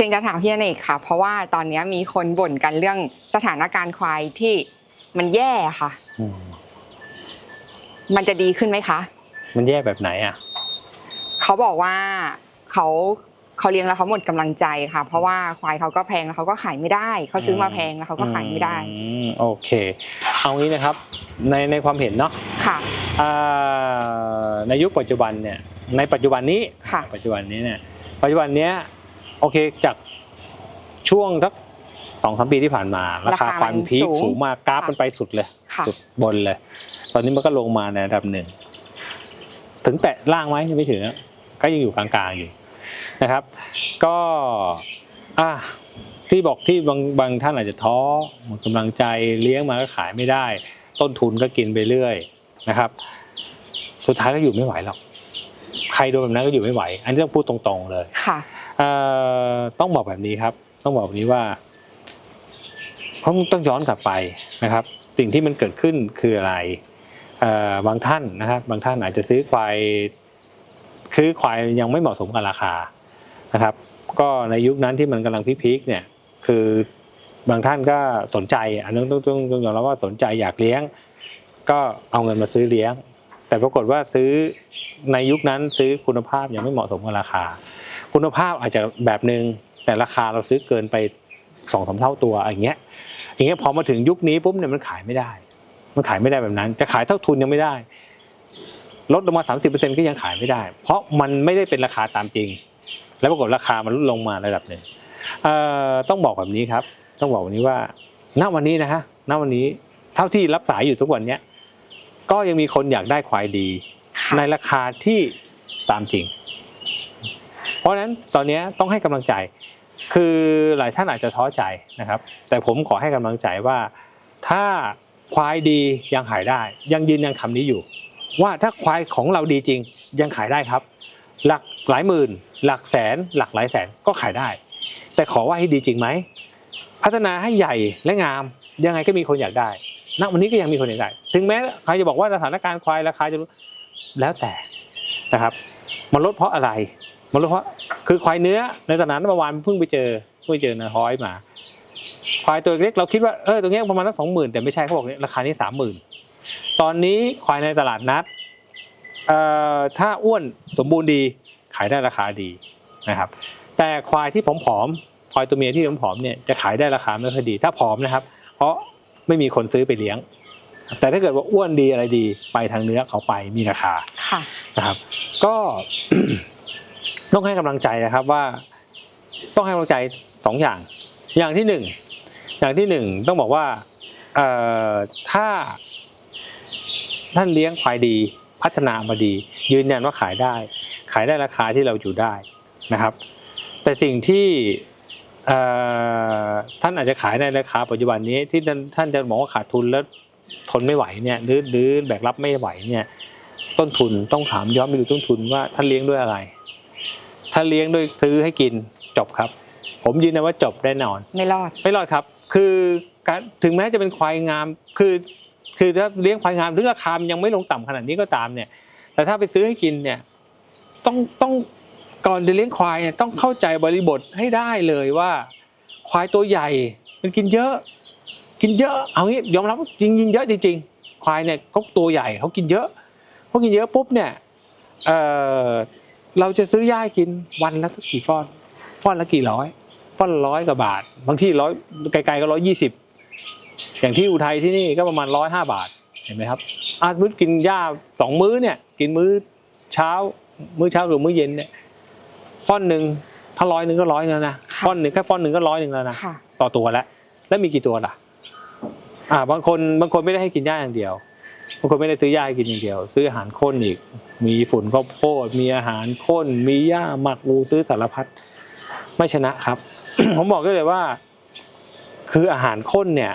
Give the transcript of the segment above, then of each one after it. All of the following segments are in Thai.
ชิงจะถามพี่อเนกค่ะ เพราะว่าตอนนี้มีคนบ่นกันเรื่องสถานการณ์ควายที่มันแย่ค่ะอืมมันจะดีขึ้นไหมคะ มันแย่แบบไหนอะ เขาบอกว่าเขาเขาเลี้ยงแล้วเขาหมดกำลังใจค่ะ เพราะว่าควายเขาก็แพงแล้วเขาก็ขายไม่ได้เขาซื้อมาแพงแล้วเขาก็ขายไม่ได้อืมโอเค เอางี้นะครับ ในในความเห็นเนาะค่ะอ่าในยุคปัจจุบันเนี่ย ในปัจจุบันนี้ค่ะปัจจุบันนี้เนี่ยปัจจุบันเนี้ย โอเคจากช่วงสักสองสามปีที่ผ่านมา ราคาราคาควายมันพีคสูงสูงมากกราฟค่ะมันไปสุดเลยค่ะสุดบนเลย ตอนนี้มันก็ลงมาในระดับหนึ่ง ถึงแตะล่างไหมยังไม่ถึงอะก็ยังอยู่กลางๆอยู่นะครับ ก็อะที่บอกที่บางบางท่านอาจจะท้อหมดกำลังใจเลี้ยงมาก็ขายไม่ได้ ต้นทุนก็กินไปเรื่อยนะครับ สุดท้ายก็อยู่ไม่ไหวหรอกใครโดนแบบนั้นก็อยู่ไม่ไหว อันนี้ต้องพูดตรงๆเลยค่ะเอ่อ ต้องบอกแบบนี้ครับ ต้องบอกแบบนี้ว่าเพราต้องย้อนกลับไปนะครับ สิ่งที่มันเกิดขึ้นคืออะไรบางท่านนะครับ บางท่านอาจจะซื้อควายคือควายยังไม่เหมาะสมกับราคานะครับ ก็ในยุคนั้นที่มันกำลังพีคๆเนี่ยคือบางท่านก็สนใจอันนั้นต้องต้องต้องยอมรับว่าสนใจอยากเลี้ยง ก็เอาเงินมาซื้อเลี้ยง แต่ปรากฏว่าซื้อในยุคนั้นซื้อคุณภาพยังไม่เหมาะสมกับราคา คุณภาพอาจจะแบบหนึ่งแต่ราคาเราซื้อเกินไปสองสามเท่าตัวอย่างเงี้ยอย่างเงี้ยพอมาถึงยุคนี้ปุ๊บเนี่ยมันขายไม่ได้ มันขายไม่ได้แบบนั้น จะขายเท่าทุนยังไม่ได้ ลดลงมา 30%ก็ยังขายไม่ได้ เพราะมันไม่ได้เป็นราคาตามจริง แล้วปรากฏราคามันลดลงมาระดับหนึ่งเอ่อต้องบอกแบบนี้ครับ ต้องบอกแบบนี้ว่าณวันนี้นะฮะณวันนี้เท่าที่รับสายอยู่ทุกวันเนี้ยก็ยังมีคนอยากได้ควายดีค่ะในราคาที่ตามจริง เพราะฉะนั้นตอนนี้ต้องให้กำลังใจ คือหลายท่านอาจจะท้อใจนะครับ แต่ผมขอให้กำลังใจว่า ถ้าควายดียังขายได้ ยังยืนยันคำนี้อยู่ ว่าถ้าควายของเราดีจริงยังขายได้ครับ หลักหลายหมื่น หลักแสน หลักหลายแสนก็ขายได้ แต่ขอว่าให้ดีจริงไหมพัฒนาให้ใหญ่และงามยังไงก็มีคนอยากได้ณวันนี้ก็ยังมีคนอยากได้ ถึงแม้ใครจะบอกว่าสถานการณ์ควายราคาจะแล้วแต่นะครับ มันลดเพราะอะไร มันลดเพราะคือควายเนื้อในตลาดนัดเมื่อวานเพิ่งไปเจอเพิ่งไปเจอนาฮ้อยมาควายตัวเล็กเราคิดว่าเออตัวเนี้ยประมาณสักสองหมื่นแต่ไม่ใช่เขาบอกเนี่ยราคานี้สามหมื่นตอนนี้ควายในตลาดนัดเอ่อถ้าอ้วนสมบูรณ์ดีขายได้ราคาดีนะครับ แต่ควายที่ผอมๆควายตัวเมียที่ผอมๆเนี่ยจะขายได้ราคาไม่ค่อยดี ถ้าผอมนะครับ เพราะไม่มีคนซื้อไปเลี้ยง แต่ถ้าเกิดว่าอ้วนดีอะไรดีไปทางเนื้อเขาไปมีราคาค่ะนะครับ ก็ ต้องให้กำลังใจนะครับว่า ต้องให้กำลังใจสองอย่าง อย่างที่หนึ่งอย่างที่หนึ่งต้องบอกว่าเอ่อถ้าท่านเลี้ยงควายดีพัฒนามาดี ยืนยันว่าขายได้ ขายได้ราคาที่เราอยู่ได้นะครับ แต่สิ่งที่ท่านอาจจะขายในราคาปัจจุบันนี้ที่ท่านท่านจะบอกว่าขาดทุนแล้วทนไม่ไหวเนี่ยหรือหรือแบกรับไม่ไหวเนี่ยต้นทุนต้องถามย้อนไปดูต้นทุนว่าท่านเลี้ยงด้วยอะไร ถ้าเลี้ยงด้วยซื้อให้กินจบครับ ผมยืนยันว่าจบแน่นอน ไม่รอด ไม่รอดครับ คือการถึงแม้จะเป็นควายงามคือคือถ้าเลี้ยงควายงามถึงราคามันยังไม่ลงต่ำขนาดนี้ก็ตามเนี่ย แต่ถ้าไปซื้อให้กินเนี่ย ต้องต้องก่อนจะเลี้ยงควายเนี่ยต้องเข้าใจบริบทให้ได้เลยว่า ควายตัวใหญ่ มันกินเยอะ กินเยอะ เอางี้ยอมรับว่าจริงๆเยอะจริงๆควายเนี่ยเขาตัวใหญ่เขากินเยอะเขากินเยอะปุ๊บเนี่ยเออ เราจะซื้อหญ้าให้กินวันละสักกี่ฟอนฟอนละกี่ร้อยฟอนละร้อยกว่าบาท บางที่ร้อยไกลๆก็ร้อยยี่สิบอย่างที่อุทัยที่นี่ก็ประมาณร้อยห้าบาทเห็นไหมครับอามื้อกินหญ้าสองมื้อเนี่ย กินมื้อเช้า มื้อเช้าหรือมื้อเย็นเนี่ยฟอนหนึ่งถ้าร้อยหนึ่งก็ร้อยแล้วนะค่ะฟอนหนึ่งแค่ฟอนหนึ่งก็ร้อยหนึ่งแล้วนะค่ะต่อตัวแล้วแล้วมีกี่ตัวล่ะ อ่า บางคนบางคนไม่ได้ให้กินหญ้าอย่างเดียว บางคนไม่ได้ซื้อหญ้ากินอย่างเดียว ซื้ออาหารข้นอีก มีฝุ่นข้าวโพดมีอาหารข้น มีหญ้าหมักอูซื้อสารพัดไม่ชนะครับ ผมบอกได้เลยว่า คืออาหารข้นเนี่ย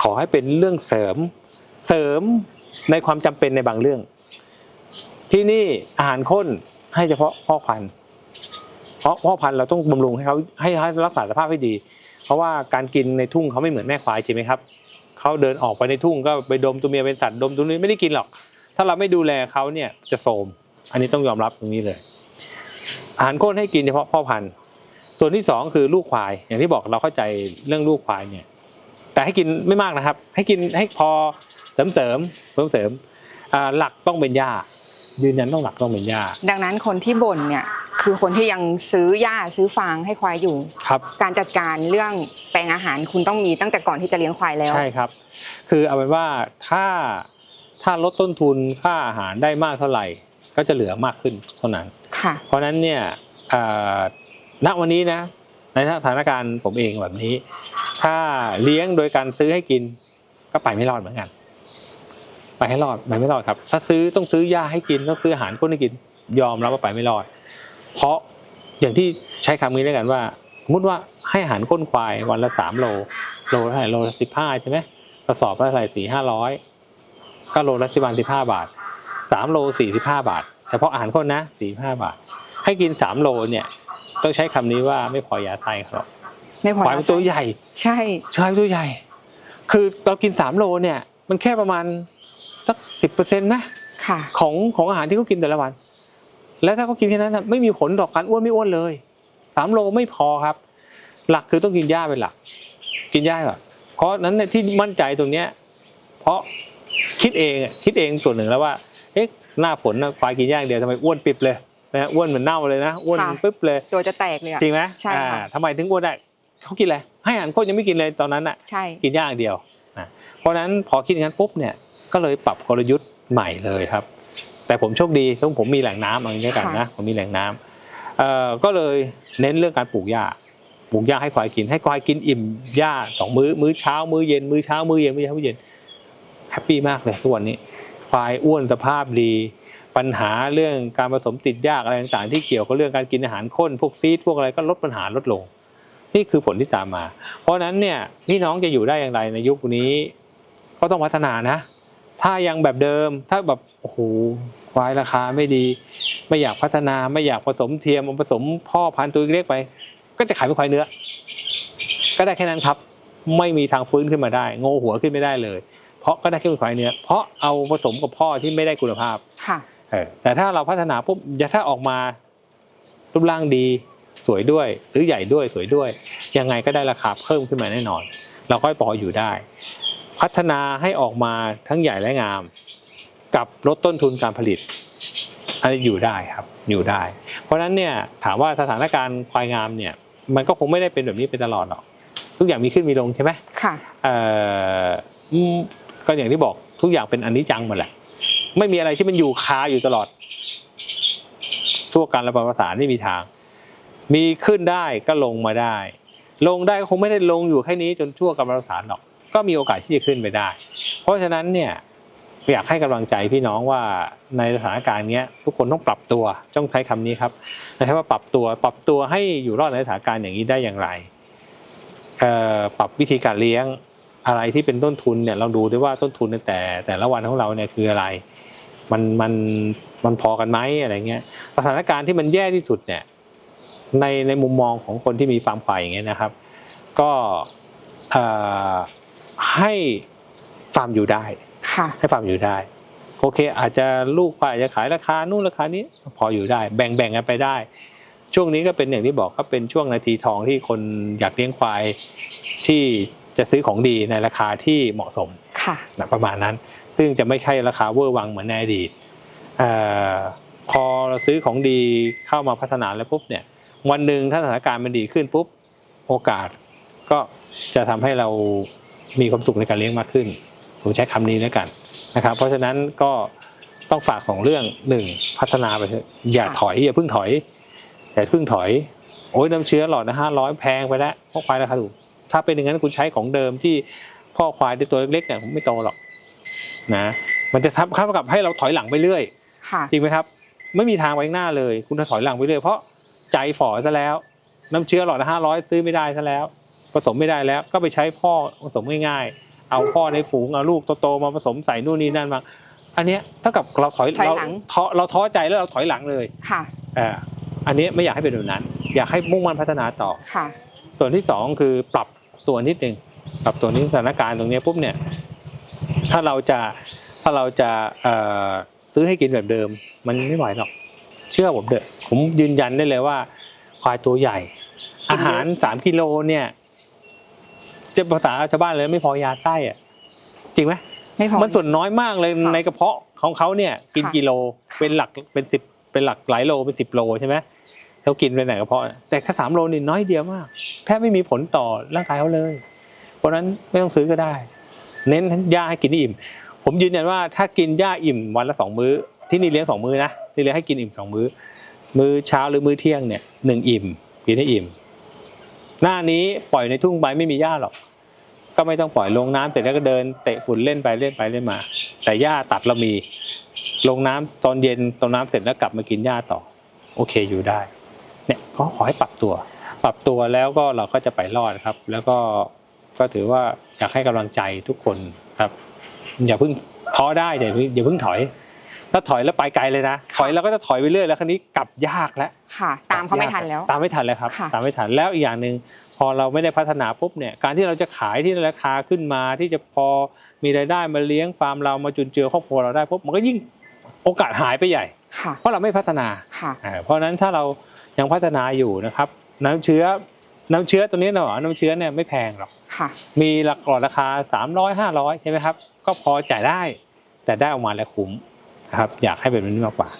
ขอให้เป็นเรื่องเสริมเสริมในความจำเป็นในบางเรื่อง ที่นี่อาหารข้นให้เฉพาะพ่อพันธุ์เพราะพ่อพันธุ์เราต้องบำรุงให้เขาให้ให้รักษาสภาพให้ดี เพราะว่าการกินในทุ่งเขาไม่เหมือนแม่ควายจริงไหมครับ เขาเดินออกไปในทุ่งก็ไปดมตัวเมียเป็นสัตว์ดมตัวนี้ไม่ได้กินหรอก ถ้าเราไม่ดูแลเขาเนี่ยจะโทมอันนี้ต้องยอมรับตรงนี้เลย อาหารข้นให้กินเฉพาะพ่อพันธุ์ ส่วนที่สองคือลูกควาย อย่างที่บอกเราเข้าใจเรื่องลูกควายเนี่ย แต่ให้กินไม่มากนะครับ ให้กินให้พอเสริมเสริมเสริมเสริมหลักต้องเป็นหญ้ายืนยันต้องหลักต้องเป็นหญ้าดังนั้นคนที่บ่นเนี่ย คือคนที่ยังซื้อหญ้าซื้อฟางให้ควายอยู่ ครับ การจัดการเรื่องแปลงอาหารคุณต้องมีตั้งแต่ก่อนที่จะเลี้ยงควายแล้ว ใช่ครับ คือเอาเป็นว่าถ้าถ้าลดต้นทุนค่าอาหารได้มากเท่าไหร่ ก็จะเหลือมากขึ้นเท่านั้น ค่ะ เพราะฉะนั้นเนี่ยเอ่อณวันนี้นะในสถานการณ์ผมเองแบบนี้ ถ้าเลี้ยงโดยการซื้อให้กิน ก็ไปไม่รอดเหมือนกันไปให้รอดไปไม่รอดครับ ถ้าซื้อต้องซื้อยาให้กินต้องซื้ออาหารก้นให้กิน ยอมรับว่าไปไม่รอด เพราะอย่างที่ใช้คำนี้แล้วกันว่าสมมติว่าให้อาหารก้นควายวันละสามโล โลเท่าไหร่โลละสิบห้าใช่ไหมกระสอบละเท่าไหร่สี่ห้าร้อยก็โลละสิบวันสิบห้าบาทสามโลสี่สิบห้าบาทเฉพาะอาหารคนนะสี่ห้าบาท ให้กินสามโลเนี่ยต้องใช้คำนี้ว่าไม่พอยาไทยครับไม่พอควายมันตัวใหญ่ ใช่ใช่ตัวใหญ่ คือเรากินสามโลเนี่ย มันแค่ประมาณสักสิบเปอร์เซ็นต์นะค่ะของของอาหารที่เขากินแต่ละวัน แล้วถ้าเขากินแค่นั้นนะไม่มีผลต่อการอ้วนไม่อ้วนเลยสามโลไม่พอครับ หลักคือต้องกินหญ้าเป็นหลัก กินหญ้าก่อนเพราะนั้นเนี่ยที่มั่นใจตรงเนี้ย เพราะคิดเองอะคิดเองส่วนหนึ่งแล้วว่าเอ๊ะหน้าฝนนะควายกินหญ้าอย่างเดียวทำไมอ้วนปิบเลยนะฮะอ้วนเหมือนเน่าเลยนะอ้วนค่ะปึ๊บเลยตัวจะแตกเลยอะจริงไหมใช่ค่ะอ่าทำไมถึงอ้วนได้เขากินอะไรให้อาหารคนยังไม่กินเลยตอนนั้นอะใช่กินหญ้าอย่างเดียวนะเพราะฉะนั้นพอคิดอย่างนั้นปุ๊บเนี่ยก็เลยปรับกลยุทธ์ใหม่เลยครับ แต่ผมโชคดีที่ผมมีแหล่งน้ำอะไรอย่างเงี้ยกันนะผมมีแหล่งน้ำเอ่อก็เลยเน้นเรื่องการปลูกหญ้าปลูกหญ้าให้ควายกิน ให้ควายกินอิ่มหญ้าสองมื้อมื้อเช้ามื้อเย็นมื้อเช้ามื้อเย็นมื้อเช้ามื้อเย็นแฮปปี้มากเลยทุกวันนี้ควายอ้วนสภาพดี ปัญหาเรื่องการผสมติดยากอะไรต่างๆที่เกี่ยวกับเรื่องการกินอาหารข้นพวกซีดพวกอะไรก็ลดปัญหาลดลง นี่คือผลที่ตามมา เพราะฉะนั้นเนี่ยพี่น้องจะอยู่ได้อย่างไรในยุคนี้ ก็ต้องพัฒนานะ ถ้ายังแบบเดิมถ้าแบบโอ้โหควายราคาไม่ดี ไม่อยากพัฒนาไม่อยากผสมเทียมเอาผสมพ่อพันธุ์ตัวเล็กๆไป ก็จะขายเป็นควายเนื้อ ก็ได้แค่นั้นครับ ไม่มีทางฟื้นขึ้นมาได้ โงหัวขึ้นไม่ได้เลย เพราะก็ได้แค่เป็นควายเนื้อ เพราะเอาผสมกับพ่อที่ไม่ได้คุณภาพค่ะเออแต่ถ้าเราพัฒนาปุ๊บอย่าถ้าออกมารูปร่างดีสวยด้วยหรือใหญ่ด้วยสวยด้วย ยังไงก็ได้ราคาเพิ่มขึ้นมาแน่นอน เราก็พออยู่ได้ พัฒนาให้ออกมาทั้งใหญ่และงาม กับลดต้นทุนการผลิต อันนี้อยู่ได้ครับอยู่ได้ เพราะฉะนั้นเนี่ยถามว่าสถานการณ์ควายงามเนี่ยมันก็คงไม่ได้เป็นแบบนี้ไปตลอดหรอก ทุกอย่างมีขึ้นมีลงใช่ไหมค่ะเอ่ออืมก็อย่างที่บอกทุกอย่างเป็นอนิจจังหมดแหละ ไม่มีอะไรที่มันอยู่คาอยู่ตลอด ทั่วการระบายภาษานไม่มีทาง มีขึ้นได้ก็ลงมาได้ ลงได้ก็คงไม่ได้ลงอยู่แค่นี้จนทั่วการระบายภาษานหรอก ก็มีโอกาสที่จะขึ้นไปได้ เพราะฉะนั้นเนี่ยอยากให้กำลังใจพี่น้องว่าในสถานการณ์นี้ทุกคนต้องปรับตัวต้องใช้คำนี้ครับนะครับว่าปรับตัวปรับตัวให้อยู่รอดในสถานการณ์อย่างนี้ได้อย่างไรปรับวิธีการเลี้ยงอะไรที่เป็นต้นทุนเนี่ยเราดูด้วยว่าต้นทุนในแต่แต่ละวันของเราเนี่ยคืออะไร มันมันมันพอกันไหมอะไรเงี้ยสถานการณ์ที่มันแย่ที่สุดเนี่ยในในมุมมองของคนที่มีฟาร์มควายอย่างเงี้ยนะครับ ก็เอ่อ ให้ฟาร์มอยู่ได้ ค่ะให้ฟาร์มอยู่ได้ โอเค อาจจะลูกควายอาจจะขายราคานู่นราคานี้พออยู่ได้ แบ่งแบ่งกันไปได้ ช่วงนี้ก็เป็นอย่างที่บอกก็เป็นช่วงนาทีทองที่คนอยากเลี้ยงควายที่จะซื้อของดีในราคาที่เหมาะสมค่ะนะประมาณนั้น ซึ่งจะไม่ใช่ราคาเวอร์วังเหมือนในอดีตเอ่อพอเราซื้อของดีเข้ามาพัฒนาแล้วปุ๊บเนี่ย วันหนึ่งถ้าสถานการณ์มันดีขึ้นปุ๊บโอกาสก็จะทำให้เรา มีความสุขในการเลี้ยงมากขึ้น ผมใช้คำนี้แล้วกันนะครับ เพราะฉะนั้นก็ต้องฝากของเรื่องหนึ่งพัฒนาไปเถอะอย่าค่ะถอยอย่าเพิ่งถอยอย่าเพิ่งถอย โอ้ยน้ำเชื้อหลอดนะห้าร้อยแพงไปแล้วเพราะควายราคาถูกถ้าเป็นอย่างนั้นคุณใช้ของเดิมที่พ่อควายที่ตัวเล็กๆเนี่ยผมไม่โตหรอกนะมันจะทับเข้ากับให้เราถอยหลังไปเรื่อยค่ะจริงไหมครับ ไม่มีทางไปข้างหน้าเลย คุณจะถอยหลังไปเรื่อยเพราะใจฝ่อซะแล้ว น้ำเชื้อหลอดละห้าร้อยซื้อไม่ได้ซะแล้ว ผสมไม่ได้แล้วก็ไปใช้พ่อผสมง่ายๆ เอาพ่อในฝูงเอาลูกโตๆมาผสมใส่นู่นนี่นั่นมาอันเนี้ยเท่ากับเราถอยถอยเราหลังท้อเราท้อใจแล้วเราถอยหลังเลยค่ะอ่าอันนี้ไม่อยากให้เป็นแบบนั้น อยากให้มุ่งมั่นพัฒนาต่อค่ะ ส่วนที่สองคือปรับตัวนิดนึงปรับตัวนี้สถานการณ์ตรงเนี้ยปุ๊บเนี่ย ถ้าเราจะถ้าเราจะเอ่อซื้อให้กินแบบเดิม มันไม่ไหวหรอก เชื่อผมเถอะผมยืนยันได้เลยว่าควายตัวใหญ่ อาหารสามกิโลเนี่ย จะภาษาชาวบ้านเลยไม่พอยาไส้อะจริงไหมไม่พอ มันส่วนน้อยมากเลยค่ะในกระเพาะของเขาเนี่ย กินค่ะ กิโลค่ะเป็นหลักเป็นสิบเป็นหลักหลายโลเป็นสิบโลใช่ไหมเขากินไปไหนกระเพาะแต่ถ้าสามโลนี่น้อยเดียวมากแทบไม่มีผลต่อร่างกายเขาเลย เพราะฉะนั้นไม่ต้องซื้อก็ได้ เน้นยาให้กินให้อิ่ม ผมยืนยันว่าถ้ากินหญ้าอิ่มวันละสองมื้อ ที่นี่เลี้ยงสองมื้อนะที่เลี้ยงให้กินอิ่มสองมื้อ มื้อเช้าหรือมื้อเที่ยงเนี่ยหนึ่งอิ่มกินให้อิ่ม หน้านี้ปล่อยในทุ่งไปไม่มีหญ้าหรอก ก็ไม่ต้องปล่อยลงน้ำเสร็จแล้วก็เดินเตะฝุ่นเล่นไปเล่นไปเล่นมา แต่หญ้าตัดเรามี ลงน้ำตอนเย็นตรงน้ำเสร็จแล้วกลับมากินหญ้าต่อ โอเคอยู่ได้ เนี่ยก็ขอให้ปรับตัว ปรับตัวแล้วก็เราก็จะไปรอดครับ แล้วก็ก็ถือว่าอยากให้กำลังใจทุกคนครับ อย่าเพิ่งท้อได้อย่าเพิ่งอย่าเพิ่งถอย ถ้าถอยแล้วไปไกลเลยนะ ถอยแล้วก็จะถอยไปเรื่อยแล้วคราวนี้กลับยากแล้วค่ะ ตามเขาไม่ทันแล้ว ตามไม่ทันแล้วครับค่ะตามไม่ทันแล้วอีกอย่างหนึ่งพอเราไม่ได้พัฒนาปุ๊บเนี่ยการที่เราจะขายที่ราคาขึ้นมาที่จะพอมีรายได้มาเลี้ยงฟาร์มเรามาจุนเจือครอบครัวเราได้ปุ๊บมันก็ยิ่งโอกาสหายไปใหญ่ค่ะเพราะเราไม่พัฒนาค่ะอ่าเพราะฉะนั้นถ้าเรายังพัฒนาอยู่นะครับ น้ำเชื้อน้ำเชื้อตัวนี้เนาะน้ำเชื้อเนี่ยไม่แพงหรอกค่ะมีหลักหลอดราคา 300 500 ใช่ไหมครับ ก็พอจ่ายได้ แต่ได้ออกมาแล้วคุ้ม นะครับอยากให้เป็นแบบนี้มากกว่า